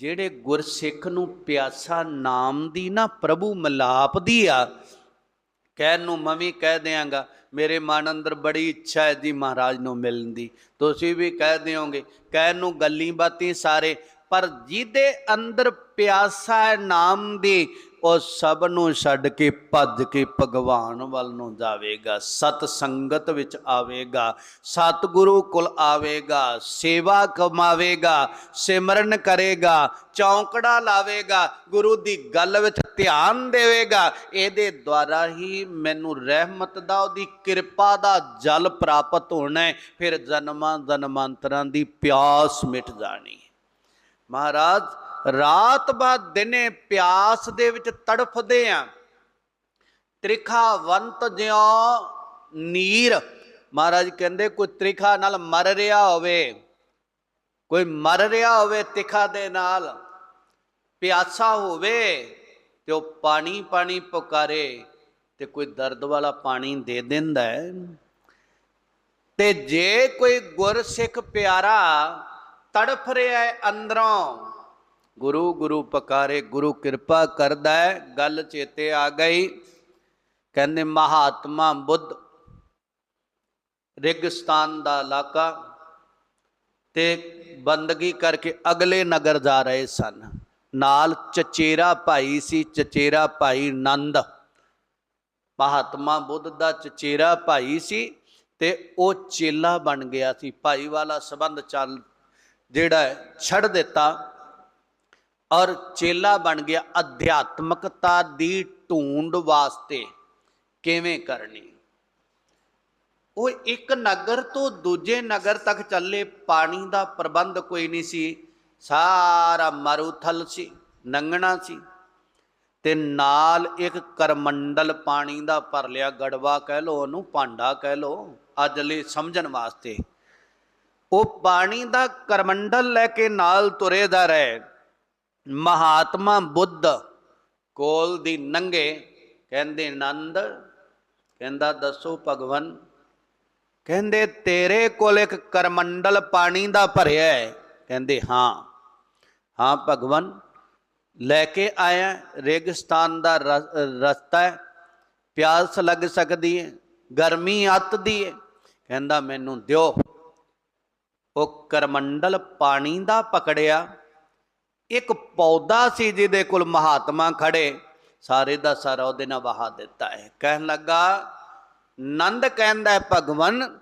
ਜਿਹੜੇ ਗੁਰਸਿੱਖ ਨੂੰ ਪਿਆਸਾ ਨਾਮ ਦੀ ਨਾ ਪ੍ਰਭੂ ਮਿਲਾਪ ਦੀ ਆ, ਕਹਿਣ ਨੂੰ ਮੈਂ ਵੀ ਕਹਿ ਦਿਆਂਗਾ, ਮੇਰੇ ਮਨ ਅੰਦਰ ਬੜੀ ਇੱਛਾ ਹੈ ਜੀ ਮਹਾਰਾਜ ਨੂੰ ਮਿਲਣ ਦੀ। ਤੁਸੀਂ ਵੀ ਕਹਿ ਦਿਓਗੇ, ਕਹਿਣ ਨੂੰ ਗੱਲੀ ਬਾਤੀ ਸਾਰੇ, ਪਰ ਜਿਹਦੇ ਅੰਦਰ ਪਿਆਸਾ ਹੈ ਨਾਮ ਦੀ ਉਹ ਸਭ ਨੂੰ ਛੱਡ ਕੇ ਭੱਜ ਕੇ ਭਗਵਾਨ ਵੱਲ ਨੂੰ ਜਾਵੇਗਾ, ਸਤ ਸੰਗਤ ਵਿੱਚ ਆਵੇਗਾ, ਸਤਿਗੁਰੂ ਕੋਲ ਆਵੇਗਾ, ਸੇਵਾ ਕਮਾਵੇਗਾ, ਸਿਮਰਨ ਕਰੇਗਾ, ਚੌਂਕੜਾ ਲਾਵੇਗਾ, ਗੁਰੂ ਦੀ ਗੱਲ ਵਿੱਚ ਧਿਆਨ ਦੇਵੇਗਾ। ਇਹਦੇ ਦੁਆਰਾ ਹੀ ਮੈਨੂੰ ਰਹਿਮਤ ਦਾ, ਉਹਦੀ ਕਿਰਪਾ ਦਾ ਜਲ ਪ੍ਰਾਪਤ ਹੋਣਾ ਹੈ। ਫਿਰ ਜਨਮਾਂ ਜਨਮਾਂਤਰਾਂ ਦੀ ਪਿਆਸ ਮਿਟ ਜਾਣੀ ਮਹਾਰਾਜ ਰਾਤ ਬਾਅਦ ਦਿਨੇ ਪਿਆਸ ਦੇ ਵਿੱਚ ਤੜਫਦੇ ਆ। ਤ੍ਰਿਖਾਵੰਤ ਜਿਉ ਨੀਰ। ਮਹਾਰਾਜ ਕਹਿੰਦੇ, ਕੋਈ ਤ੍ਰਿਖਾ ਨਾਲ ਮਰ ਰਿਹਾ ਹੋਵੇ, ਕੋਈ ਮਰ ਰਿਹਾ ਹੋਵੇ ਤਿਖਾ ਦੇ ਨਾਲ, ਪਿਆਸਾ ਹੋਵੇ ਤੇ ਉਹ ਪਾਣੀ ਪਾਣੀ ਪੁਕਾਰੇ ਤੇ ਕੋਈ ਦਰਦ ਵਾਲਾ ਪਾਣੀ ਦੇ ਦਿੰਦਾ ਹੈ। ਤੇ ਜੇ ਕੋਈ ਗੁਰਸਿੱਖ ਪਿਆਰਾ ਤੜਫ ਰਿਹਾ ਹੈ ਅੰਦਰੋਂ ਗੁਰੂ ਗੁਰੂ ਪਕਾਰੇ ਗੁਰੂ ਕਿਰਪਾ ਕਰਦਾ ਹੈ। ਗੱਲ ਚੇਤੇ ਆ ਗਈ। ਕਹਿੰਦੇ ਮਹਾਤਮਾ ਬੁੱਧ ਰਿਗਸਤਾਨ ਦਾ ਇਲਾਕਾ ਤੇ ਬੰਦਗੀ ਕਰਕੇ ਅਗਲੇ ਨਗਰ ਜਾ ਰਹੇ ਸਨ। ਨਾਲ ਚਚੇਰਾ ਭਾਈ ਸੀ ਚਚੇਰਾ ਭਾਈ ਨੰਦ। ਮਹਾਤਮਾ ਬੁੱਧ ਦਾ ਚਚੇਰਾ ਭਾਈ ਸੀ ਤੇ ਉਹ ਚੇਲਾ ਬਣ ਗਿਆ ਸੀ। ਭਾਈ ਵਾਲਾ ਸੰਬੰਧ ਚੱਲ ਜਿਹੜਾ ਹੈ, ਛੱਡ ਦਿੱਤਾ। ਔਰ ਚੇਲਾ ਬਣ ਗਿਆ ਅਧਿਆਤਮਕਤਾ ਦੀ ਢੂੰਡ ਵਾਸਤੇ। ਕਿਵੇਂ ਕਰਨੀ? ਉਹ ਇੱਕ ਨਗਰ ਤੋਂ ਦੂਜੇ ਨਗਰ ਤੱਕ ਚੱਲੇ, ਪਾਣੀ ਦਾ ਪ੍ਰਬੰਧ ਕੋਈ ਨਹੀਂ ਸੀ। ਸਾਰਾ ਮਰੂਥਲ ਸੀ, ਨੰਗਣਾ ਸੀ। ਤੇ ਨਾਲ ਇੱਕ ਕਰਮੰਡਲ ਪਾਣੀ ਦਾ ਭਰ ਲਿਆ। ਗੜਵਾ ਕਹਿ ਲੋ ਉਹਨੂੰ ਭਾਂਡਾ ਕਹਿ ਲੋ ਅੱਜ ਲਈ ਸਮਝਣ ਵਾਸਤੇ। ਉਹ ਪਾਣੀ ਦਾ ਕਰਮੰਡਲ ਲੈ ਕੇ ਨਾਲ ਤੁਰੇ ਦਾ ਰਹੇ। ਮਹਾਤਮਾ ਬੁੱਧ ਕੋਲ ਦੀ ਨੰਗੇ ਕਹਿੰਦੇ, ਨੰਦ, ਕਹਿੰਦਾ, ਦੱਸੋ ਭਗਵਨ ਕਹਿੰਦੇ, ਤੇਰੇ ਕੋਲ ਇੱਕ ਕਰਮੰਡਲ ਪਾਣੀ ਦਾ ਭਰਿਆ ਹੈ। ਕਹਿੰਦੇ, ਹਾਂ। ਹਾਂ ਭਗਵਨ ਲੈ ਕੇ ਆਇਆ ਰੇਗਿਸਤਾਨ ਦਾ ਰਸਤਾ ਹੈ, ਪਿਆਸ ਲੱਗ ਸਕਦੀ ਹੈ, ਗਰਮੀ ਅੱਤਦੀ ਹੈ। ਕਹਿੰਦਾ, ਮੈਨੂੰ ਦਿਓ। ਉਹ ਕਰਮੰਡਲ ਪਾਣੀ ਦਾ ਪਕੜਿਆ। ਇੱਕ ਪੌਦਾ ਸੀ ਜਿਹਦੇ ਕੋਲ ਮਹਾਤਮਾ ਖੜੇ, ਸਾਰੇ ਦਾ ਸਾਰਾ ਉਹਦੇ ਨਾਲ ਵਹਾ ਦਿੱਤਾ ਹੈ। ਕਹਿਣ ਲੱਗਾ, ਨੰਦ ਕਹਿੰਦਾ ਹੈ, ਭਗਵਨ,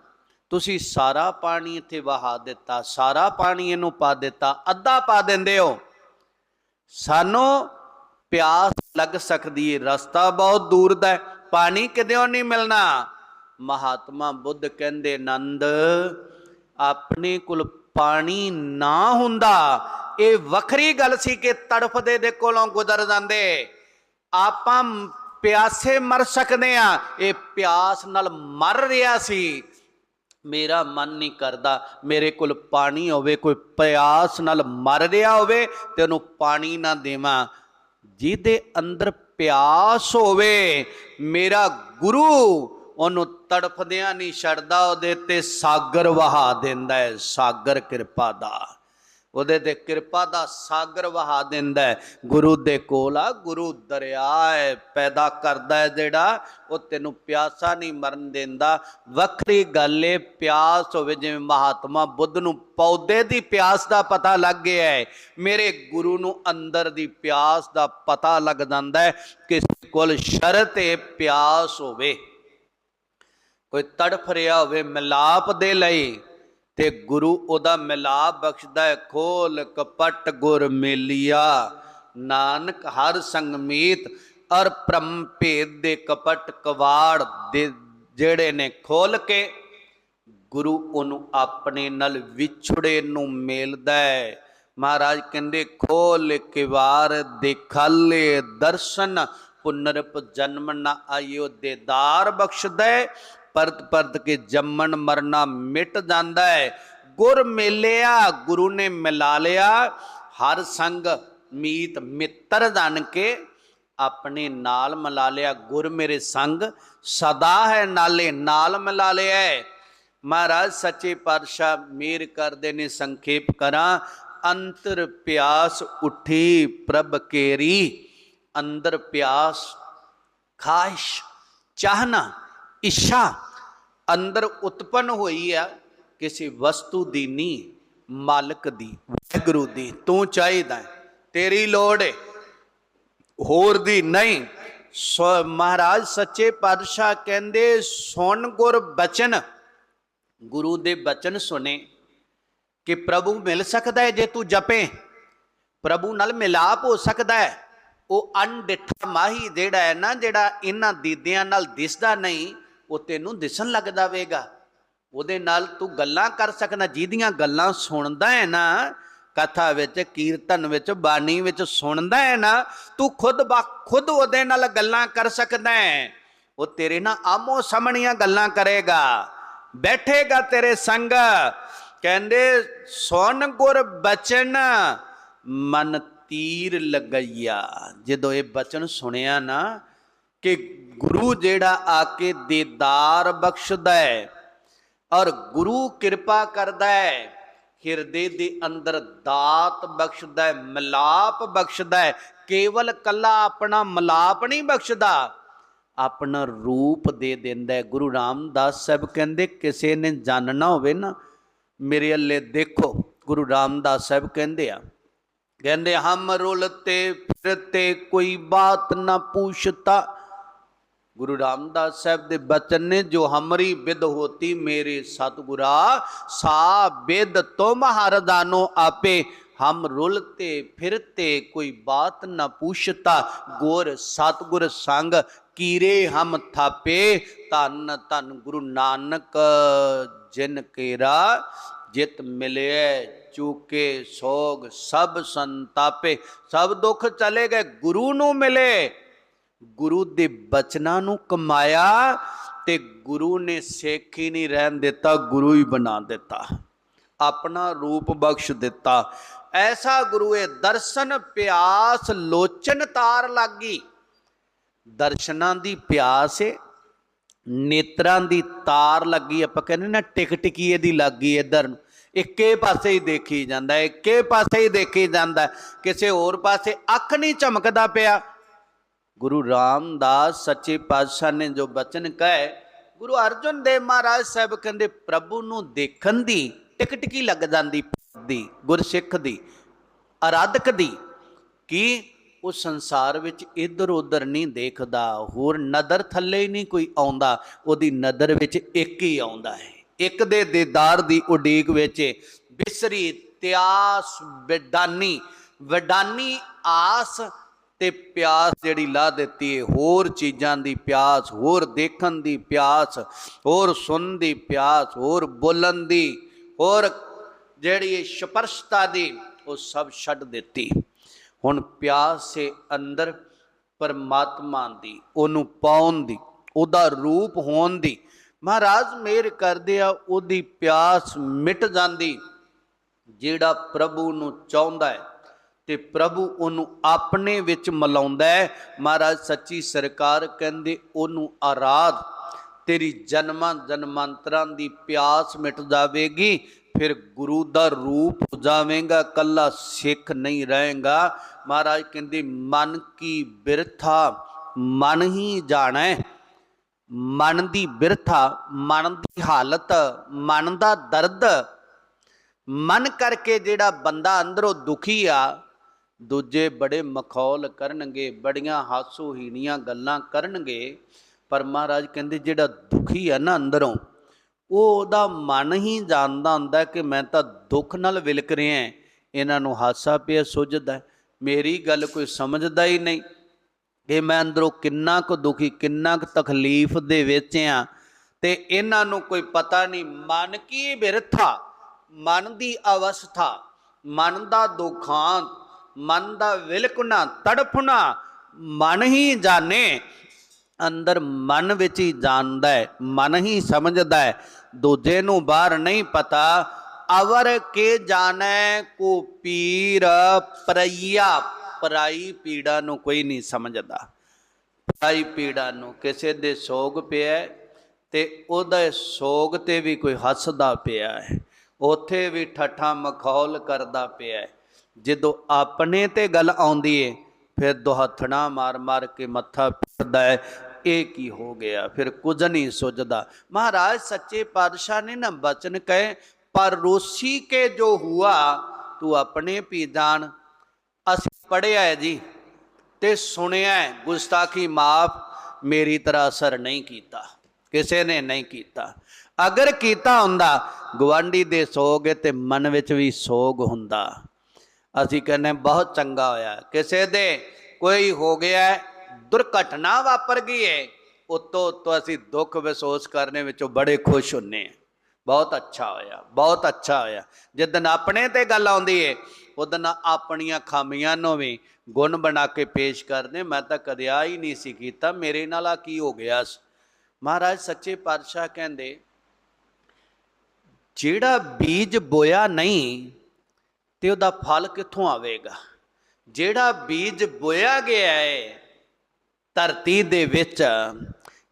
ਤੁਸੀਂ ਸਾਰਾ ਪਾਣੀ ਇੱਥੇ ਵਹਾ ਦਿੱਤਾ, ਸਾਰਾ ਪਾਣੀ ਇਹਨੂੰ ਪਾ ਦਿੱਤਾ, ਅੱਧਾ ਪਾ ਦਿੰਦੇ ਹੋ। ਸਾਨੂੰ ਪਿਆਸ ਲੱਗ ਸਕਦੀ ਹੈ ਰਸਤਾ ਬਹੁਤ ਦੂਰ ਦਾ ਹੈ, ਪਾਣੀ ਕਿਦਿਓ ਨਹੀਂ ਮਿਲਣਾ? ਮਹਾਤਮਾ ਬੁੱਧ ਕਹਿੰਦੇ, ਨੰਦ, ਆਪਣੇ ਕੋਲ ਪਾਣੀ ਨਾ ਹੁੰਦਾ ਇਹ ਵੱਖਰੀ ਗੱਲ ਸੀ ਕਿ ਤੜਫਦੇ ਦੇ ਕੋਲੋਂ ਗੁਜ਼ਰ ਜਾਂਦੇ। ਆਪਾਂ ਪਿਆਸੇ ਮਰ ਸਕਦੇ ਆ। ਇਹ ਪਿਆਸ ਨਾਲ ਮਰ ਰਿਹਾ ਸੀ। ਮੇਰਾ ਮਨ ਨਹੀਂ ਕਰਦਾ ਮੇਰੇ ਕੋਲ ਪਾਣੀ ਹੋਵੇ, ਕੋਈ ਪਿਆਸ ਨਾਲ ਮਰ ਰਿਹਾ ਹੋਵੇ ਤੇ ਉਹਨੂੰ ਪਾਣੀ ਨਾ ਦੇਵਾਂ। ਜਿਹਦੇ ਅੰਦਰ ਪਿਆਸ ਹੋਵੇ, ਮੇਰਾ ਗੁਰੂ ਉਹਨੂੰ ਤੜਫਦਿਆਂ ਨਹੀਂ ਛੱਡਦਾ, ਉਹਦੇ ਤੇ ਸਾਗਰ ਵਹਾ ਦਿੰਦਾ ਹੈ, ਸਾਗਰ ਕਿਰਪਾ ਦਾ। ਉਹਦੇ ਤੇ ਕਿਰਪਾ ਦਾ ਸਾਗਰ ਵਹਾ ਦਿੰਦਾ ਗੁਰੂ ਦੇ ਕੋਲ ਆ, ਗੁਰੂ ਦਰਿਆ ਹੈ, ਪੈਦਾ ਕਰਦਾ ਹੈ ਜਿਹੜਾ, ਉਹ ਤੈਨੂੰ ਪਿਆਸਾ ਨਹੀਂ ਮਰਨ ਦਿੰਦਾ। ਵੱਖਰੀ ਗੱਲ ਏ, ਪਿਆਸ ਹੋਵੇ, ਜਿਵੇਂ ਮਹਾਤਮਾ ਬੁੱਧ ਨੂੰ ਪੌਦੇ ਦੀ ਪਿਆਸ ਦਾ ਪਤਾ ਲੱਗ ਗਿਆ ਹੈ, ਮੇਰੇ ਗੁਰੂ ਨੂੰ ਅੰਦਰ ਦੀ ਪਿਆਸ ਦਾ ਪਤਾ ਲੱਗ ਜਾਂਦਾ ਹੈ, ਕਿਸੇ ਕੋਲ ਸ਼ਰਤ ਏ, ਪਿਆਸ ਹੋਵੇ। ਕੋਈ ਤੜਫ ਰਿਹਾ ਹੋਵੇ, ਮਿਲਾਪ ਦੇ ਲਈ ਤੇ ਗੁਰੂ ਉਹਦਾ ਮਿਲਾਪ ਬਖਸ਼ਦਾ ਹੈ, ਖੋਲ ਕਪਟ ਗੁਰ ਮੇਲਿਆ। ਨਾਨਕ ਹਰ ਸੰਗ ਮੀਤ ਅਰ ਪ੍ਰਮ ਭੇਦ ਦੇ ਕਪਟ ਕਵਾੜ ਦੇ ਜਿਹੜੇ ਨੇ ਖੋਲ ਕੇ, ਗੁਰੂ ਉਹਨੂੰ ਆਪਣੇ ਨਾਲ ਵਿਛੜੇ ਨੂੰ ਮਿਲਦਾ ਹੈ। ਮਹਾਰਾਜ ਕਹਿੰਦੇ, ਖੋਲ ਕਿਵਾਰ ਦੇਖਾਲੇ ਦਰਸ਼ਨ, ਪੁਨਰਪ ਜਨਮ ਨਾ ਆਇਓ, ਦੇਦਾਰ ਬਖਸ਼ਦਾ ਪਰਤ ਪਰਤ ਕੇ ਜੰਮਣ ਮਰਨਾ ਮਿਟ ਜਾਂਦਾ ਹੈ। ਗੁਰ ਮੇਲਿਆ, ਗੁਰੂ ਨੇ ਮਿਲਾ ਲਿਆ। ਹਰ ਸੰਗ ਮੀਤ ਮਿੱਤਰ ਜਾਣ ਕੇ ਆਪਣੇ ਨਾਲ ਮਿਲਾ ਲਿਆ। ਗੁਰ ਮੇਰੇ ਸੰਗ ਸਦਾ ਹੈ ਨਾਲੇ ਨਾਲ ਮਿਲਾ ਲਿਆ ਮਹਾਰਾਜ ਸੱਚੇ ਪਾਤਸ਼ਾਹ ਮੇਰ ਕਰਦੇ ਨੇ ਸੰਖੇਪ ਕਰਾਂ। ਅੰਤਰ ਪਿਆਸ ਉੱਠੀ ਪ੍ਰਭ ਕੇਰੀ। ਅੰਦਰ ਪਿਆਸ, ਖਾਹਿਸ਼, ਚਾਹਨਾ, ਇੱਛਾ ਅੰਦਰ ਉਤਪਨ ਹੋਈ ਆ, ਕਿਸੇ ਵਸਤੂ ਦੀ ਨਹੀਂ ਮਾਲਕ ਦੀ, ਵਾਹਿਗੁਰੂ ਦੀ, ਤੂੰ ਚਾਹੀਦਾ ਤੇਰੀ ਲੋੜ ਹੈ ਹੋਰ ਦੀ ਨਹੀਂ, ਸੋ ਮਹਾਰਾਜ ਸੱਚੇ ਪਾਤਸ਼ਾਹ ਕਹਿੰਦੇ, ਸੁਣ ਗੁਰ ਬਚਨ। ਗੁਰੂ ਦੇ ਬਚਨ ਸੁਨੇ ਕਿ ਪ੍ਰਭੂ ਮਿਲ ਸਕਦਾ ਹੈ ਜੇ ਤੂੰ ਜਪੇ। ਪ੍ਰਭੂ ਨਾਲ ਮਿਲਾਪ ਹੋ ਸਕਦਾ ਹੈ। ਉਹ ਅਣਡਿੱਠਾ ਮਾਹੀ ਜਿਹੜਾ ਹੈ ਨਾ, ਜਿਹੜਾ ਇਹਨਾਂ ਦੀਦਿਆਂ ਨਾਲ ਦਿਸਦਾ ਨਹੀਂ ਉਹ ਤੈਨੂੰ ਦਿਸਣ ਲੱਗ ਜਾਵੇਗਾ ਉਹਦੇ ਨਾਲ ਤੂੰ ਗੱਲਾਂ ਕਰ ਸਕਣਾ ਜਿਹਦੀਆਂ ਗੱਲਾਂ ਸੁਣਦਾ ਹੈ ਨਾ, ਕਥਾ ਵਿੱਚ, ਕੀਰਤਨ ਵਿੱਚ, ਬਾਣੀ ਵਿੱਚ ਸੁਣਦਾ ਹੈ ਨਾ, ਤੂੰ ਖੁਦ ਬਾ, ਖੁਦ ਉਹਦੇ ਨਾਲ ਗੱਲਾਂ ਕਰ ਸਕਦਾ ਹੈ। ਉਹ ਤੇਰੇ ਨਾਲ ਆਮੋ ਸਾਹਮਣੀਆਂ ਗੱਲਾਂ ਕਰੇਗਾ। ਬੈਠੇਗਾ ਤੇਰੇ ਸੰਗ। ਕਹਿੰਦੇ, ਸੁਣ ਗੁਰ ਬਚਨ, ਮਨ ਤੀਰ ਲਗਈਆ। ਜਦੋਂ ਇਹ ਬਚਨ ਸੁਣਿਆ ਨਾ ਕਿ ਗੁਰੂ ਜਿਹੜਾ ਆ ਕੇ ਦੀਦਾਰ ਬਖਸ਼ਦਾ ਹੈ ਔਰ ਗੁਰੂ ਕਿਰਪਾ ਕਰਦਾ ਹੈ, ਹਿਰਦੇ ਦੇ ਅੰਦਰ ਦਾਤ ਬਖਸ਼ਦਾ ਹੈ, ਮਲਾਪ ਬਖਸ਼ਦਾ ਹੈ, ਕੇਵਲ ਕੱਲਾ ਆਪਣਾ ਮਲਾਪ ਨਹੀਂ ਬਖਸ਼ਦਾ, ਆਪਣਾ ਰੂਪ ਦੇ ਦਿੰਦਾ ਹੈ। ਗੁਰੂ ਰਾਮਦਾਸ ਸਾਹਿਬ ਕਹਿੰਦੇ, ਕਿਸੇ ਨੇ ਜਾਣਨਾ ਹੋਵੇ ਨਾ, ਮੇਰੇ ਅੱਲੇ ਦੇਖੋ, ਗੁਰੂ ਰਾਮਦਾਸ ਸਾਹਿਬ ਕਹਿੰਦੇ ਆ, ਕਹਿੰਦੇ, ਹਮ ਰੁਲਤੇ ਫਿਰਤੇ ਕੋਈ ਬਾਤ ਨਾ ਪੁੱਛਤਾ ਗੁਰੂ ਰਾਮਦਾਸ ਸਾਹਿਬ ਦੇ ਬਚਨ ਨੇ, ਜੋ ਹਮਰੀ ਬਿਦ ਹੋਤੀ ਮੇਰੇ ਸਤਗੁਰਾ, ਸਾ ਬਿਦ ਤੁਮ ਹਰ ਦਾਨੋ ਆਪੇ, ਹਮ ਰੁਲਤੇ ਫਿਰਤੇ ਕੋਈ ਬਾਤ ਨਾ ਪੁੱਛਤਾ, ਗੁਰ ਸਤਗੁਰ ਸੰਗ ਕੀਰੇ ਹਮ ਥਾਪੇ, ਧੰਨ ਧੰਨ ਗੁਰੂ ਨਾਨਕ ਜਿਨ ਕੇਰਾ, ਜਿਤ ਮਿਲਿਆ ਚੂਕੇ ਸੋਗ ਸਭ ਸੰਤਾਪੇ, ਸਭ ਦੁੱਖ ਚਲੇ ਗਏ ਗੁਰੂ ਨੂੰ ਮਿਲੇ। ਗੁਰੂ ਦੇ ਬਚਨਾਂ ਨੂੰ ਕਮਾਇਆ ਤੇ ਗੁਰੂ ਨੇ ਸਿੱਖ ਹੀ ਨਹੀਂ ਰਹਿਣ ਦਿੱਤਾ ਗੁਰੂ ਹੀ ਬਣਾ ਦਿੱਤਾ। ਆਪਣਾ ਰੂਪ ਬਖਸ਼ ਦਿੱਤਾ। ਐਸਾ ਗੁਰੂ ਇਹ ਦਰਸ਼ਨ ਪਿਆਸ ਲੋਚਨ ਤਾਰ ਲੱਗੀ। ਦਰਸ਼ਨਾਂ ਦੀ ਪਿਆਸ ਏ ਨੇਤਰਾਂ ਦੀ ਤਾਰ ਲੱਗੀ। ਆਪਾਂ ਕਹਿੰਦੇ ਨਾ ਟਿਕ ਟਿਕੀਏ ਦੀ ਲੱਗੀ ਇਧਰ ਨੂੰ। ਇੱਕੇ ਪਾਸੇ ਹੀ ਦੇਖੀ ਜਾਂਦਾ ਹੈ, ਇੱਕੇ ਪਾਸੇ ਹੀ ਦੇਖੀ ਜਾਂਦਾ। ਕਿਸੇ ਹੋਰ ਪਾਸੇ ਅੱਖ ਨਹੀਂ ਝਮਕਦਾ ਪਿਆ। ਗੁਰੂ ਰਾਮਦਾਸ ਸੱਚੇ ਪਾਤਸ਼ਾਹ ਨੇ ਜੋ ਬਚਨ ਕਹੇ, ਗੁਰੂ ਅਰਜਨ ਦੇਵ ਮਹਾਰਾਜ ਸਾਹਿਬ ਕਹਿੰਦੇ, ਪ੍ਰਭੂ ਨੂੰ ਦੇਖਣ ਦੀ, ਟਿਕਟ ਟਿਕੀ ਲੱਗ ਜਾਂਦੀ? ਦੀ, ਗੁਰਸਿੱਖ ਦੀ, ਅਰਾਧਕ ਦੀ, ਕਿ ਉਹ ਸੰਸਾਰ ਵਿੱਚ ਇੱਧਰ ਉੱਧਰ ਨਹੀਂ ਦੇਖਦਾ? ਹੋਰ ਨਦਰ ਥੱਲੇ ਹੀ ਨਹੀਂ ਕੋਈ ਆਉਂਦਾ? ਉਹਦੀ ਨਦਰ ਵਿੱਚ ਇੱਕ ਹੀ ਆਉਂਦਾ ਹੈ। ਇੱਕ ਦੇ ਦੀਦਾਰ ਦੀ ਉਡੀਕ ਵਿੱਚ ਬਿਸਰੀ, ਤਿਆਸ, ਵਿਡਾਨੀ ਵਿਡਾਨੀ ਆਸ ਤੇ ਪਿਆਸ ਜਿਹੜੀ ਲਾ ਦਿੱਤੀ ਹੈ ਹੋਰ ਚੀਜ਼ਾਂ ਦੀ ਪਿਆਸ, ਹੋਰ ਦੇਖਣ ਦੀ ਪਿਆਸ, ਹੋਰ ਸੁਣਨ ਦੀ ਪਿਆਸ, ਹੋਰ ਬੋਲਣ ਦੀ, ਹੋਰ ਜਿਹੜੀ ਇਹ ਸਪਰਸ਼ਤਾ ਦੀ, ਉਹ ਸਭ ਛੱਡ ਦਿੱਤੀ। ਹੁਣ ਪਿਆਸ ਸੇ ਅੰਦਰ ਪਰਮਾਤਮਾ ਦੀ, ਉਹਨੂੰ ਪਾਉਣ ਦੀ, ਉਹਦਾ ਰੂਪ ਹੋਣ ਦੀ। ਮਹਾਰਾਜ ਮੇਰ ਕਰਦੇ ਆ, ਉਹਦੀ ਪਿਆਸ ਮਿਟ ਜਾਂਦੀ, ਜਿਹੜਾ ਪ੍ਰਭੂ ਨੂੰ ਚਾਹੁੰਦਾ ਹੈ ਤੇ ਪ੍ਰਭੂ ਉਹਨੂੰ ਆਪਣੇ ਵਿੱਚ ਮਿਲਾਉਂਦਾ ਹੈ। ਮਹਾਰਾਜ, ਸੱਚੀ ਸਰਕਾਰ ਕਹਿੰਦੇ ਉਹਨੂੰ ਆਰਾਧ, ਤੇਰੀ ਜਨਮਾਂ ਜਨਮਾਂਤਰਾਂ ਦੀ ਪਿਆਸ ਮਿਟ ਜਾਵੇਗੀ, ਫਿਰ ਗੁਰੂ ਦਾ ਰੂਪ ਹੋ ਜਾਵੇਂਗਾ ਕੱਲਾ ਸਿੱਖ ਨਹੀਂ ਰਹੇਗਾ। ਮਹਾਰਾਜ ਕਹਿੰਦੇ, ਮਨ ਕੀ ਬਿਰਥਾ, ਮਨ ਹੀ ਜਾਣੈ। ਮਨ ਦੀ ਬਿਰਥਾ, ਮਨ ਦੀ ਹਾਲਤ, ਮਨ ਦਾ ਦਰਦ। ਮਨ ਕਰਕੇ ਜਿਹੜਾ ਬੰਦਾ ਅੰਦਰੋਂ ਦੁਖੀ ਆ ਦੂਜੇ ਬੜੇ ਮਖੌਲ ਕਰਨਗੇ, ਬੜੀਆਂ ਹਾਸੋਹੀਣੀਆਂ ਗੱਲਾਂ ਕਰਨਗੇ, ਪਰ ਮਹਾਰਾਜ ਕਹਿੰਦੇ ਜਿਹੜਾ ਦੁਖੀ ਆ ਨਾ ਅੰਦਰੋਂ ਉਹ ਉਹਦਾ ਮਨ ਹੀ ਜਾਣਦਾ ਹੁੰਦਾ ਕਿ ਮੈਂ ਤਾਂ ਦੁੱਖ ਨਾਲ ਵਿਲਕ ਰਿਹਾ ਇਹਨਾਂ ਨੂੰ ਹਾਸਾ ਪਿਆ ਸੁੱਝਦਾ ਮੇਰੀ ਗੱਲ ਕੋਈ ਸਮਝਦਾ ਹੀ ਨਹੀਂ ਕਿ ਮੈਂ ਅੰਦਰੋਂ ਕਿੰਨਾ ਕੁ ਦੁਖੀ, ਕਿੰਨਾ ਕੁ ਤਕਲੀਫ ਦੇ ਵਿੱਚ ਆ ਤੇ ਇਹਨਾਂ ਨੂੰ ਕੋਈ ਪਤਾ ਨਹੀਂ ਮਨ ਕੀ ਬਿਰਥਾ, ਮਨ ਦੀ ਅਵਸਥਾ, ਮਨ ਦਾ ਦੁਖਾਂਤ ਮਨ ਦਾ ਵਿਲਕਣਾ, ਤੜਫਣਾ, ਮਨ ਹੀ ਜਾਣੇ, ਅੰਦਰ ਮਨ ਵਿੱਚ ਹੀ ਜਾਣਦਾ ਹੈ, ਮਨ ਹੀ ਸਮਝਦਾ ਹੈ ਦੂਜੇ ਨੂੰ ਬਾਹਰ ਨਹੀਂ ਪਤਾ, ਅਵਰ ਕੇ ਜਾਣੈ ਕੋ ਪੀਰ, ਪਰਈਆ, ਪਰਾਈ ਪੀੜਾ ਨੂੰ ਕੋਈ ਨਹੀਂ ਸਮਝਦਾ ਪਰਾਈ ਪੀੜਾ ਨੂੰ ਕਿਸੇ ਦੇ ਸੋਗ ਪਿਆ ਹੈ ਤੇ ਉਹਦਾ ਸੋਗ ਤੇ ਵੀ ਕੋਈ ਹੱਸਦਾ ਪਿਆ ਹੈ, ਉੱਥੇ ਵੀ ਠੱਠਾ ਮਖੌਲ ਕਰਦਾ ਪਿਆ ਹੈ। ਜਦੋਂ ਆਪਣੇ ਤੇ ਗੱਲ ਆਉਂਦੀ ਏ ਫਿਰ ਦੁਹੱਥਣਾ ਮਾਰ ਮਾਰ ਕੇ ਮੱਥਾ ਫਿਰਦਾ ਹੈ ਇਹ ਕੀ ਹੋ ਗਿਆ? ਫਿਰ ਕੁਝ ਨਹੀਂ ਸੁਝਦਾ। ਮਹਾਰਾਜ ਸੱਚੇ ਪਾਤਸ਼ਾਹ ਨੇ ਨਾ ਬਚਨ ਕਹੇ ਪਰ ਰੋਸੀ ਕੇ ਜੋ ਹੁਆ ਤੂੰ ਆਪਣੇ ਪੀ ਜਾਣ। ਅਸੀਂ ਪੜਿਆ ਹੈ ਜੀ ਤੇ ਸੁਣਿਆ ਹੈ, ਗੁਸਤਾਖੀ ਮਾਫ ਮੇਰੀ ਤਰ੍ਹਾਂ ਅਸਰ ਨਹੀਂ ਕੀਤਾ ਕਿਸੇ ਨੇ ਨਹੀਂ ਕੀਤਾ। ਅਗਰ ਕੀਤਾ ਹੁੰਦਾ ਗਵਾਂਢੀ ਦੇ ਸੋਗ ਤੇ ਮਨ ਵਿੱਚ ਵੀ ਸੋਗ ਹੁੰਦਾ। ਅਸੀਂ ਕਹਿੰਦੇ ਬਹੁਤ ਚੰਗਾ ਹੋਇਆ। ਕਿਸੇ ਦੇ ਕੋਈ ਹੋ ਗਿਆ, ਦੁਰਘਟਨਾ ਵਾਪਰ ਗਈ ਹੈ, ਉਤੋਂ ਉਤੋਂ ਅਸੀਂ ਦੁੱਖ ਵਿਸੋਸ ਕਰਨੇ ਵਿੱਚੋਂ ਬੜੇ ਖੁਸ਼ ਹੁੰਨੇ ਹਾਂ। ਬਹੁਤ ਅੱਛਾ ਹੋਇਆ, ਬਹੁਤ ਅੱਛਾ ਹੋਇਆ। ਜਿੱਦਨ ਆਪਣੇ ਤੇ ਗੱਲ ਆਉਂਦੀ ਏ ਉਦਨ ਆਪਣੀਆਂ ਖਾਮੀਆਂ ਨੂੰ ਵੀ ਗੁਣ ਬਣਾ ਕੇ ਪੇਸ਼ ਕਰਦੇ, ਮੈਂ ਤਾਂ ਕਦੇ ਆ ਹੀ ਨਹੀਂ ਸੀ ਕੀਤਾ, ਮੇਰੇ ਨਾਲ ਆ ਕੀ ਹੋ ਗਿਆ ਮਹਾਰਾਜ ਸੱਚੇ ਪਾਤਸ਼ਾਹ ਕਹਿੰਦੇ, ਜਿਹੜਾ ਬੀਜ ਬੋਇਆ ਨਹੀਂ ਤੇ ਉਹਦਾ ਫਲ ਕਿੱਥੋਂ ਆਵੇਗਾ? ਜਿਹੜਾ ਬੀਜ ਬੋਇਆ ਗਿਆ ਹੈ ਧਰਤੀ ਦੇ ਵਿੱਚ,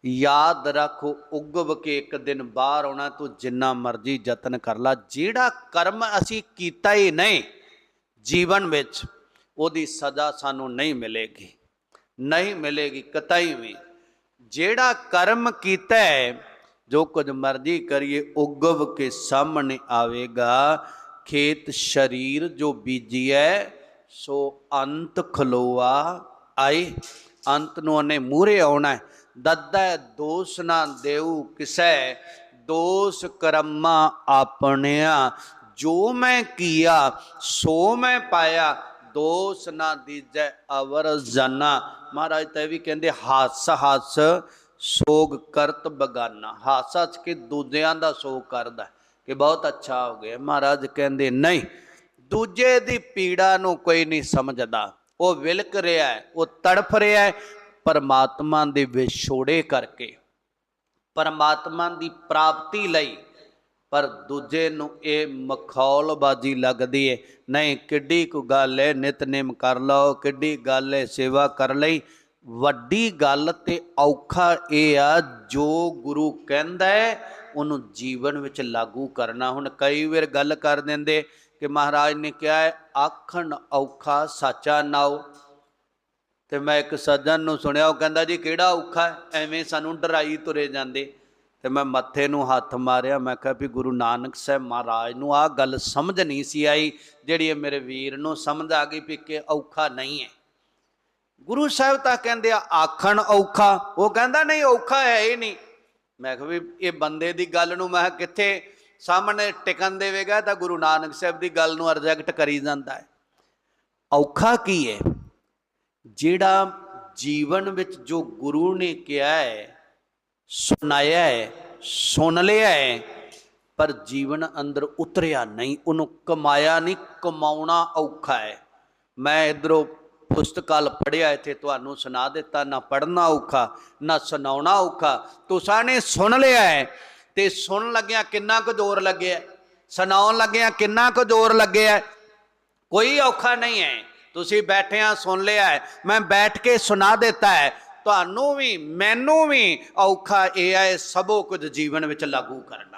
ਯਾਦ ਰੱਖੋ ਉਗਵ ਕੇ ਇੱਕ ਦਿਨ ਬਾਹਰ ਆਉਣਾ, ਤੂੰ ਜਿੰਨਾ ਮਰਜ਼ੀ ਯਤਨ ਕਰ ਲਾ। ਜਿਹੜਾ ਕਰਮ ਅਸੀਂ ਕੀਤਾ ਹੀ ਨਹੀਂ ਜੀਵਨ ਵਿੱਚ, ਉਹਦੀ ਸਜ਼ਾ ਸਾਨੂੰ ਨਹੀਂ ਮਿਲੇਗੀ। ਨਹੀਂ ਮਿਲੇਗੀ ਕਤਈ ਵੀ। ਜਿਹੜਾ ਕਰਮ ਕੀਤਾ ਹੈ ਜੋ ਕੁਝ ਮਰਜ਼ੀ ਕਰੀਏ, ਉਗਵ ਕੇ ਸਾਹਮਣੇ ਆਵੇਗਾ। ਖੇਤ ਸ਼ਰੀਰ ਜੋ ਬੀਜੀਐ, ਸੋ ਅੰਤ ਖਲੋਆ ਆਏ। ਅੰਤ ਨੂੰ ਉਹਨੇ ਮੂਰੇ ਆਉਣਾ ਹੈ। ਦੱਦਾ ਦੋਸ ਨਾ ਦੇਉ ਕਿਸੈ, ਦੋਸ ਕਰਮਾ ਆਪਣਿਆ। ਜੋ ਮੈਂ ਕੀਆ, ਸੋ ਮੈਂ ਪਾਇਆ। ਦੋਸ ਨਾ ਦੀਜੈ ਅਵਰ ਜਾਨਾ। ਮਹਾਰਾਜ ਤਾਂ ਇਹ ਵੀ ਕਹਿੰਦੇ, ਹਾਸ, ਹੱਸ ਸੋਗ ਕਰਤ ਬਗਾਨਾ। ਹੱਸ ਹੱਸ ਕੇ ਦੂਜਿਆਂ ਦਾ ਸੋਗ ਕਰਦਾ ਕਿ ਬਹੁਤ ਅੱਛਾ ਹੋ ਗਿਆ। ਮਹਾਰਾਜ ਕਹਿੰਦੇ, ਨਹੀਂ, ਦੂਜੇ ਦੀ ਪੀੜਾ ਨੂੰ ਕੋਈ ਨਹੀਂ ਸਮਝਦਾ। ਉਹ ਵਿਲਕ ਰਿਹਾ ਹੈ, ਉਹ ਤੜਫ ਰਿਹਾ ਹੈ ਪਰਮਾਤਮਾ ਦੇ ਵਿਛੋੜੇ ਕਰਕੇ। ਪਰਮਾਤਮਾ ਦੀ ਪ੍ਰਾਪਤੀ ਲਈ, ਪਰ ਦੂਜੇ ਨੂੰ ਇਹ ਮਖੌਲਬਾਜ਼ੀ ਲੱਗਦੀ ਏ। ਨਹੀਂ, ਕਿੱਡੀ ਕੁ ਗੱਲ ਏ, ਨਿਤਨੇਮ ਕਰ ਲਓ, ਕਿੱਡੀ ਗੱਲ ਏ, ਸੇਵਾ ਕਰ ਲਈ। ਵੱਡੀ ਗੱਲ ਤੇ ਔਖਾ ਇਹ ਆ, ਜੋ ਗੁਰੂ ਕਹਿੰਦਾ ਹੈ, ਉਹਨੂੰ ਜੀਵਨ ਵਿੱਚ ਲਾਗੂ ਕਰਨਾ। ਹੁਣ ਕਈ ਵਾਰ ਗੱਲ ਕਰ ਦਿੰਦੇ ਕਿ ਮਹਾਰਾਜ ਨੇ ਕਿਹਾ ਹੈ, ਆਖਣ ਔਖਾ ਸਾਚਾ ਨਾਉ ਤੇ ਮੈਂ ਇੱਕ ਸੱਜਣ ਨੂੰ ਸੁਣਿਆ, ਉਹ ਕਹਿੰਦਾ ਜੀ, ਕਿਹੜਾ ਔਖਾ ਐਵੇਂ ਸਾਨੂੰ ਡਰਾਈ ਤੁਰੇ ਜਾਂਦੇ। ਤੇ ਮੈਂ ਮੱਥੇ ਨੂੰ ਹੱਥ ਮਾਰਿਆ, ਮੈਂ ਕਿਹਾ ਵੀ ਗੁਰੂ ਨਾਨਕ ਸਾਹਿਬ ਮਹਾਰਾਜ ਨੂੰ ਆਹ ਗੱਲ ਸਮਝ ਨਹੀਂ ਸੀ ਆਈ, ਜਿਹੜੀ ਇਹ ਮੇਰੇ ਵੀਰ ਨੂੰ ਸਮਝ ਆ ਗਈ ਵੀ ਕਿ ਔਖਾ ਨਹੀਂ ਹੈ। ਗੁਰੂ ਸਾਹਿਬ ਤਾਂ ਕਹਿੰਦੇ ਆ, ਆਖਣ ਔਖਾ। ਉਹ ਕਹਿੰਦਾ, ਨਹੀਂ, ਔਖਾ ਹੈ ਇਹ ਨਹੀਂ। ਮੈਂ ਕਿਹਾ ਵੀ, ਇਹ ਬੰਦੇ ਦੀ ਗੱਲ ਨੂੰ ਮੈਂ ਕਿੱਥੇ ਸਾਹਮਣੇ ਟਿਕਣ ਦੇਵੇਗਾ? ਤਾਂ ਗੁਰੂ ਨਾਨਕ ਸਾਹਿਬ ਦੀ ਗੱਲ ਨੂੰ ਰਿਜੈਕਟ ਕਰੀ ਜਾਂਦਾ ਹੈ। ਔਖਾ ਕੀ ਹੈ? ਜਿਹੜਾ ਜੀਵਨ ਵਿੱਚ ਜੋ ਗੁਰੂ ਨੇ ਕਿਹਾ ਹੈ, ਸੁਣਾਇਆ ਹੈ, ਸੁਣ ਲਿਆ ਹੈ, ਪਰ ਜੀਵਨ ਅੰਦਰ ਉਤਰਿਆ ਨਹੀਂ, ਉਹਨੂੰ ਕਮਾਇਆ ਨਹੀਂ, ਕਮਾਉਣਾ ਔਖਾ ਹੈ। ਮੈਂ ਇਧਰੋਂ ਪੁਸਤਕਾਲ ਪੜਿਆ ਇੱਥੇ ਤੁਹਾਨੂੰ ਸੁਣਾ ਦਿੱਤਾ, ਨਾ ਪੜਨਾ ਔਖਾ, ਨਾ ਸੁਣਾਉਣਾ ਔਖਾ। ਤੁਸਾਂ ਨੇ ਸੁਣ ਲਿਆ ਹੈ ਤੇ ਸੁਣ ਲੱਗਿਆ ਕਿੰਨਾ ਕੁ ਜ਼ੋਰ ਲੱਗਿਆ ਸੁਣਾਉਣ ਲੱਗਿਆ ਕਿੰਨਾ ਕੁ ਜ਼ੋਰ ਲੱਗਿਆ ਕੋਈ ਔਖਾ ਨਹੀਂ ਹੈ। ਤੁਸੀਂ ਬੈਠਿਆਂ ਸੁਣ ਲਿਆ ਹੈ। ਮੈਂ ਬੈਠ ਕੇ ਸੁਣਾ ਦਿੱਤਾ ਹੈ। ਤੁਹਾਨੂੰ ਵੀ, ਮੈਨੂੰ ਵੀ ਔਖਾ ਇਹ ਹੈ, ਸਭੋ ਕੁਝ ਜੀਵਨ ਵਿੱਚ ਲਾਗੂ ਕਰਨਾ।